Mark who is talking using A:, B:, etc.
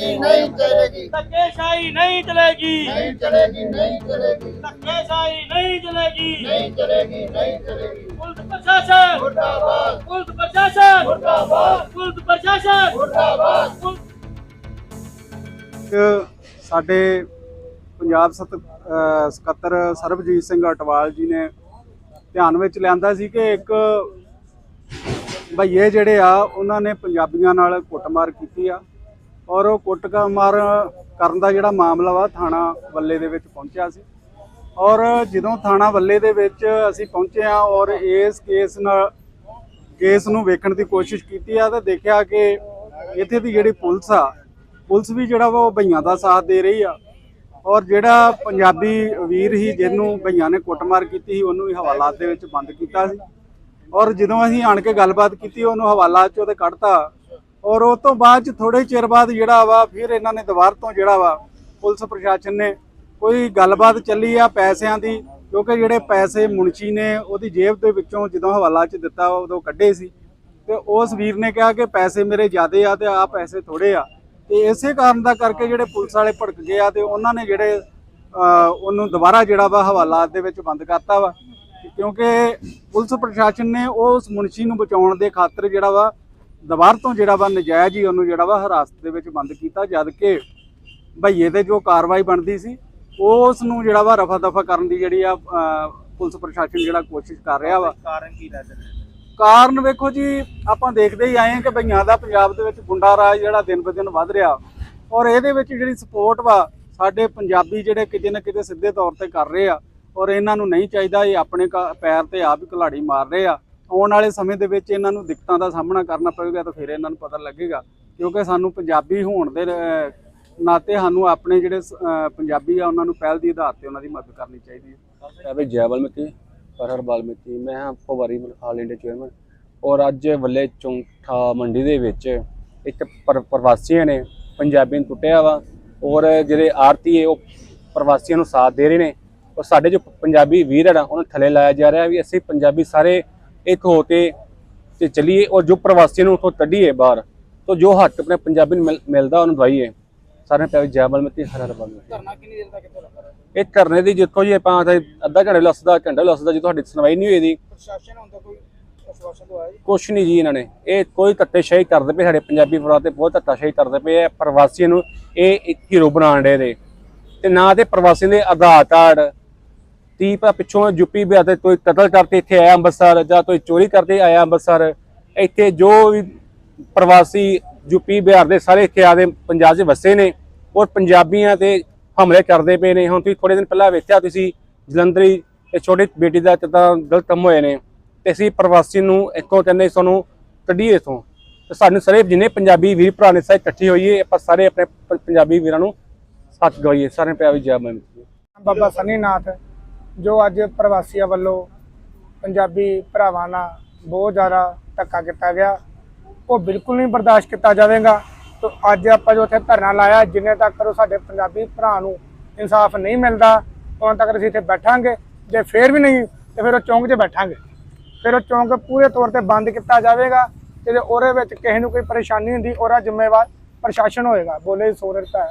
A: चलेगी नहीं चलेगी
B: धक्केशाही नहीं चलेगी
A: नहीं चलेगी नहीं चलेगी
B: धक्केशाही नहीं चलेगी
A: नहीं चलेगी नहीं चलेगी
B: पुलिस प्रशासन
A: मुर्दाबाद
B: पुलिस प्रशासन
A: मुर्दाबाद
B: पुलिस प्रशासन
A: मुर्दाबाद
B: पुलिस
C: ਇੱਕ ਸਾਡੇ ਪੰਜਾਬ ਸਤ ਅਹ ਸਕੱਤਰ ਸਰਬਜੀਤ ਸਿੰਘ ਅਟਵਾਲ ਜੀ ਨੇ ਧਿਆਨ ਵਿੱਚ ਲਿਆਂਦਾ ਸੀ ਕਿ ਇੱਕ ਭਈਏ ਜਿਹੜੇ ਆ ਉਹਨਾਂ ਨੇ ਪੰਜਾਬੀਆਂ ਨਾਲ ਕੁੱਟਮਾਰ ਕੀਤੀ ਆ ਔਰ ਉਹ ਕੁੱਟਮਾਰ ਕਰਨ ਦਾ ਜਿਹੜਾ ਮਾਮਲਾ ਵਾ, ਥਾਣਾ ਵੱਲੇ ਦੇ ਵਿੱਚ ਪਹੁੰਚਿਆ ਸੀ। ਔਰ ਜਦੋਂ ਥਾਣਾ ਵੱਲੇ ਦੇ ਵਿੱਚ ਅਸੀਂ ਪਹੁੰਚੇ ਆ ਔਰ ਇਸ ਕੇਸ ਨਾਲ, ਕੇਸ ਨੂੰ ਵੇਖਣ ਦੀ ਕੋਸ਼ਿਸ਼ ਕੀਤੀ ਆ, ਤਾਂ ਦੇਖਿਆ ਕਿ ਇੱਥੇ ਦੀ ਜਿਹੜੀ ਪੁਲਿਸ ਆ, ਪੁਲਿਸ ਵੀ ਜਿਹੜਾ ਵਾ ਉਹ ਭਈਆਂ ਦਾ ਸਾਥ ਦੇ ਰਹੀ ਆ। ਔਰ ਜਿਹੜਾ ਪੰਜਾਬੀ ਵੀਰ ਹੀ ਜਿਹਨੂੰ ਭਈਆਂ ਨੇ ਕੁੱਟਮਾਰ ਕੀਤੀ ਸੀ, ਉਹਨੂੰ ਵੀ ਹਵਾਲਾਤ ਦੇ ਵਿੱਚ ਬੰਦ ਕੀਤਾ ਸੀ। ਔਰ ਜਦੋਂ ਅਸੀਂ ਆਣ ਕੇ ਗੱਲਬਾਤ ਕੀਤੀ, ਉਹਨੂੰ ਹਵਾਲਾਤ ਚੋਂ ਤੇ ਕੱਢਤਾ ਔਰ ਉਹ ਤੋਂ ਬਾਅਦ ਚ ਥੋੜੇ ਚਿਰ ਬਾਅਦ ਜਿਹੜਾ ਵਾ, ਫਿਰ ਇਹਨਾਂ ਨੇ ਦੁਬਾਰ ਤੋਂ ਜਿਹੜਾ ਵਾ, ਪੁਲਿਸ ਪ੍ਰਸ਼ਾਸਨ ਨੇ ਕੋਈ ਗੱਲਬਾਤ ਚੱਲੀ ਆ ਪੈਸਿਆਂ ਦੀ, ਕਿਉਂਕਿ ਜਿਹੜੇ ਪੈਸੇ ਮੁਨਸ਼ੀ ਨੇ ਉਹਦੀ ਜੇਬ ਦੇ ਵਿੱਚੋਂ ਜਦੋਂ ਹਵਾਲਾ 'ਚ ਦਿੱਤਾ ਉਦੋਂ ਕੱਢੇ ਸੀ। ਤੇ ਉਸ ਵੀਰ ਨੇ ਕਿਹਾ ਕਿ ਪੈਸੇ ਮੇਰੇ ਜ਼ਿਆਦੇ ਆ ਤੇ ਆ ਪੈਸੇ ਥੋੜੇ ਆ। ਤੇ ਇਸੇ ਕਾਰਨ ਦਾ ਕਰਕੇ ਜਿਹੜੇ ਪੁਲਿਸ ਵਾਲੇ ਭੜਕ ਗਏ ਆ ਤੇ ਉਹਨਾਂ ਨੇ ਜਿਹੜੇ ਉਹਨੂੰ ਦੁਬਾਰਾ ਜਿਹੜਾ ਵਾ ਹਵਾਲਾਤ ਦੇ ਵਿੱਚ ਬੰਦ ਕਰਤਾ ਵਾ। ਕਿਉਂਕਿ ਪੁਲਿਸ ਪ੍ਰਸ਼ਾਸਨ ਨੇ ਉਸ ਮੁਨਸ਼ੀ ਨੂੰ ਬਚਾਉਣ ਦੇ ਖਾਤਰ ਜਿਹੜਾ ਵਾ ਦੁਬਾਰ ਤੋਂ ਜਿਹੜਾ ਵਾ ਨਜਾਇਜ਼ ਹੀ ਉਹਨੂੰ ਜਿਹੜਾ ਵਾ ਹਿਰਾਸਤ ਦੇ ਵਿੱਚ ਬੰਦ ਕੀਤਾ ਜਦ ਕਿ ਭਈਏ ਤੇ ਜੋ ਕਾਰਵਾਈ ਬਣਦੀ ਸੀ ਉਸ ਨੂੰ ਜਿਹੜਾ ਵਾ ਰਫਾ ਦਫਾ ਕਰਨ ਦੀ ਜਿਹੜੀ ਆ ਪੁਲਿਸ ਪ੍ਰਸ਼ਾਸਨ ਜਿਹੜਾ ਕੋਸ਼ਿਸ਼ ਕਰ ਰਿਹਾ ਵਾ।
B: ਕਾਰਨ ਕੀ ਲੱਗਦਾ
C: ਕਾਰਨ ਵੇਖੋ ਜੀ ਆਪਾਂ ਦੇਖਦੇ ਹੀ ਆਏ ਹਾਂ ਕਿ ਭਈਆਂ ਦਾ ਪੰਜਾਬ ਦੇ ਵਿੱਚ ਗੁੰਡਾ ਰਾਜ ਜਿਹੜਾ ਦਿਨ ਬ ਦਿਨ ਵੱਧ ਰਿਹਾ। ਔਰ ਇਹਦੇ ਵਿੱਚ ਜਿਹੜੀ ਸਪੋਰਟ ਵਾ ਸਾਡੇ ਪੰਜਾਬੀ ਜਿਹੜੇ ਕਿਤੇ ਨਾ ਕਿਤੇ ਸਿੱਧੇ ਤੌਰ ਤੇ ਕਰ ਰਹੇ ਆ। ਔਰ ਇਹਨਾਂ ਨੂੰ ਨਹੀਂ ਚਾਹੀਦਾ ਇਹ ਆਪਣੇ ਪੈਰ ਤੇ ਆਪ ਹੀ ਕੁਲਾੜੀ ਮਾਰ ਰਹੇ ਆ। ਆਉਣ ਵਾਲੇ ਸਮੇਂ ਦੇ ਵਿੱਚ ਇਹਨਾਂ ਨੂੰ ਦਿੱਕਤਾਂ ਦਾ ਸਾਹਮਣਾ ਕਰਨਾ ਪਵੇਗਾ ਤਾਂ ਫਿਰ ਇਹਨਾਂ ਨੂੰ ਪਤਾ ਲੱਗੇਗਾ, ਕਿਉਂਕਿ ਸਾਨੂੰ ਪੰਜਾਬੀ ਹੋਣ ਦੇ ਨਾਤੇ ਸਾਨੂੰ ਆਪਣੇ ਜਿਹੜੇ ਪੰਜਾਬੀ ਆ ਉਹਨਾਂ ਨੂੰ ਪਹਿਲ ਦੀ ਆਧਾਰ ਤੇ ਉਹਨਾਂ ਦੀ ਮਦਦ ਕਰਨੀ ਚਾਹੀਦੀ ਹੈ।
D: ਹੈ ਵੀ ਜੈ ਵਾਲਮੀਕੀ ਹਰ ਹਰ ਵਾਲਮੀਕੀ ਮੈਂ ਹਾਂ ਪਵਾਰੀ ਆਲ ਇੰਡੀਆ ਚੇਅਰਮੈਨ। ਔਰ ਅੱਜ ਵੱਲੇ ਚੌਂਠਾ ਮੰਡੀ ਦੇ ਵਿੱਚ ਇੱਕ ਪਰ- ਪ੍ਰਵਾਸੀਆਂ ਨੇ ਪੰਜਾਬੀ ਨੂੰ ਟੁੱਟਿਆ ਵਾ, ਔਰ ਜਿਹੜੇ ਆਰਤੀ ਹੈ ਉਹ ਪ੍ਰਵਾਸੀਆਂ ਨੂੰ ਸਾਥ ਦੇ ਰਹੇ ਨੇ। ਔਰ ਸਾਡੇ ਜੋ ਪੰਜਾਬੀ ਵੀਰ ਹਨ ਉਹਨਾਂ ਥੱਲੇ ਲਾਇਆ ਜਾ ਰਿਹਾ ਵੀ ਅਸੀਂ ਪੰਜਾਬੀ ਸਾਰੇ ਇੱਕ ਹੋ ਕੇ ਤੇ ਚੱਲੀਏ ਔਰ ਜੋ ਪ੍ਰਵਾਸੀਆਂ ਨੂੰ ਉੱਥੋਂ ਕੱਢੀਏ ਬਾਹਰ ਤੋਂ ਜੋ ਹੱਕ ਆਪਣੇ ਪੰਜਾਬੀ ਨੂੰ ਮਿਲ- ਮਿਲਦਾ ਉਹਨੂੰ ਦਵਾਈਏ। ਸਾਰਿਆਂ ਪਿਆਰੇ ਜੈ ਵਾਲਮੀਕੀ ਹਰ ਹਰ ਵਾਲਮੀਕੀ
B: ਧਰਨਾ ਕਿੰਨੀ ਦੇਰ ਤੱਕ ਇੱਥੇ ਲੱਗਾ
D: ਇਹ ਧਰਨੇ ਦੀ ਜਿੱਥੋਂ ਜੀ ਆਪਾਂ ਅੱਧਾ ਘੰਟੇ ਲੱਸਦਾ ਘੰਟਾ ਲੱਸਦਾ ਜੇ ਤੁਹਾਡੀ ਸੁਣਵਾਈ ਨਹੀਂ ਹੋਈ ਦੀ
B: ਪ੍ਰਸ਼ਾਸਨ ਹੁੰਦਾ ਕੋਈ
D: ਕੁਛ ਨਹੀਂ ਜੀ ਇਹਨਾਂ ਨੇ। ਇਹ ਕੋਈ ਧੱਕੇਸ਼ਾਹੀ ਕਰਦੇ ਪਏ ਸਾਡੇ ਪੰਜਾਬੀ ਪਰਿਵਾਰ ਤੇ ਬਹੁਤ ਧੱਕਾਸ਼ਾਹੀ ਕਰਦੇ ਪਏ ਆ। ਪ੍ਰਵਾਸੀਆਂ ਨੂੰ ਇਹ ਇੱਕ ਹੀਰੋ ਬਣਾਉਣ ਦੇ ਦੇ ਤੇ ਨਾ ਤੇ ਪ੍ਰਵਾਸੀਆਂ ਦੇ ਆਧਾਰ ਕਾਰਡ ਤੀ ਪਾ ਪਿੱਛੋਂ ਯੂਪੀ ਬਿਹਾਰ ਤੇ ਕੋਈ ਕਤਲ ਕਰਤੇ ਇੱਥੇ ਆਇਆ ਅੰਮ੍ਰਿਤਸਰ ਜਾਂ ਕੋਈ ਚੋਰੀ ਕਰਕੇ ਆਇਆ ਅੰਮ੍ਰਿਤਸਰ, ਇੱਥੇ ਜੋ ਵੀ ਪ੍ਰਵਾਸੀ ਯੂਪੀ, ਬਿਹਾਰ ਦੇ ਸਾਰੇ ਇੱਥੇ ਆਦੇ ਪੰਜਾਬ 'ਚ ਵਸੇ ਨੇ ਔਰ ਪੰਜਾਬੀਆਂ ਤੇ ਹਮਲੇ ਕਰਦੇ ਪਏ ਨੇ। ਹੁਣ ਤੁਸੀਂ ਥੋੜੇ ਦਿਨ ਪਹਿਲਾਂ ਵੇਖਿਆ ਤੁਸੀਂ ਜਲੰਧਰੀ ਇਹ ਛੋਟੀ ਬੇਟੀ ਦਾ ਕਿੱਦਾਂ ਗਲਤ ਕੰਮ ਹੋਏ ਨੇ ਤੇ ਅਸੀਂ ਪ੍ਰਵਾਸੀ ਨੂੰ ਇੱਥੋਂ ਕਹਿੰਦੇ ਸਾਨੂੰ ਕੱਢੀਏ ਇੱਥੋਂ। ਤੇ ਸਾਨੂੰ ਸਾਰੇ ਜਿੰਨੇ ਪੰਜਾਬੀ ਵੀਰ ਭਰਾ ਨੇ ਸਾਰੇ ਇਕੱਠੇ ਹੋਈਏ, ਆਪਾਂ ਸਾਰੇ ਆਪਣੇ ਪੰਜਾਬੀ ਵੀਰਾਂ ਨੂੰ ਸੱਚ ਗਵਾਈਏ ਸਾਰੇ ਪਿਆਰੀ ਜੈ ਮੈਂ
E: ਬਾਬਾ ਸੰਨੀਨਾਥ ਜੋ ਅੱਜ ਪ੍ਰਵਾਸੀਆਂ ਵੱਲੋਂ ਪੰਜਾਬੀ ਭਰਾਵਾਂ ਨਾਲ ਬਹੁਤ ਜ਼ਿਆਦਾ ਧੱਕਾ ਕੀਤਾ ਗਿਆ, ਉਹ ਬਿਲਕੁਲ ਨਹੀਂ ਬਰਦਾਸ਼ਤ ਕੀਤਾ ਜਾਵੇਗਾ। ਤੇ ਅੱਜ ਆਪਾਂ ਜੋ ਇੱਥੇ ਧਰਨਾ ਲਾਇਆ, ਜਿੰਨੇ ਤੱਕ ਉਹ ਸਾਡੇ ਪੰਜਾਬੀ ਭਰਾ ਨੂੰ ਇਨਸਾਫ ਨਹੀਂ ਮਿਲਦਾ ਉਦੋਂ ਤੱਕ ਅਸੀਂ ਇੱਥੇ ਬੈਠਾਂਗੇ। ਜੇ ਫੇਰ ਵੀ ਨਹੀਂ, ਤੇ ਫਿਰ ਉਹ ਚੌਂਕ 'ਚ ਬੈਠਾਂਗੇ। ਫਿਰ ਉਹ ਚੌਂਕ ਪੂਰੇ ਤੌਰ ਤੇ ਬੰਦ ਕੀਤਾ ਜਾਵੇਗਾ। ਤੇ ਉਹਦੇ ਵਿੱਚ ਕਿਸੇ ਨੂੰ ਕੋਈ ਪਰੇਸ਼ਾਨੀ ਹੁੰਦੀ, ਉਹਦਾ ਜ਼ਿੰਮੇਵਾਰ ਪ੍ਰਸ਼ਾਸਨ ਹੋਏਗਾ। ਬੋਲੇ ਸੋਰਰ ਹੈ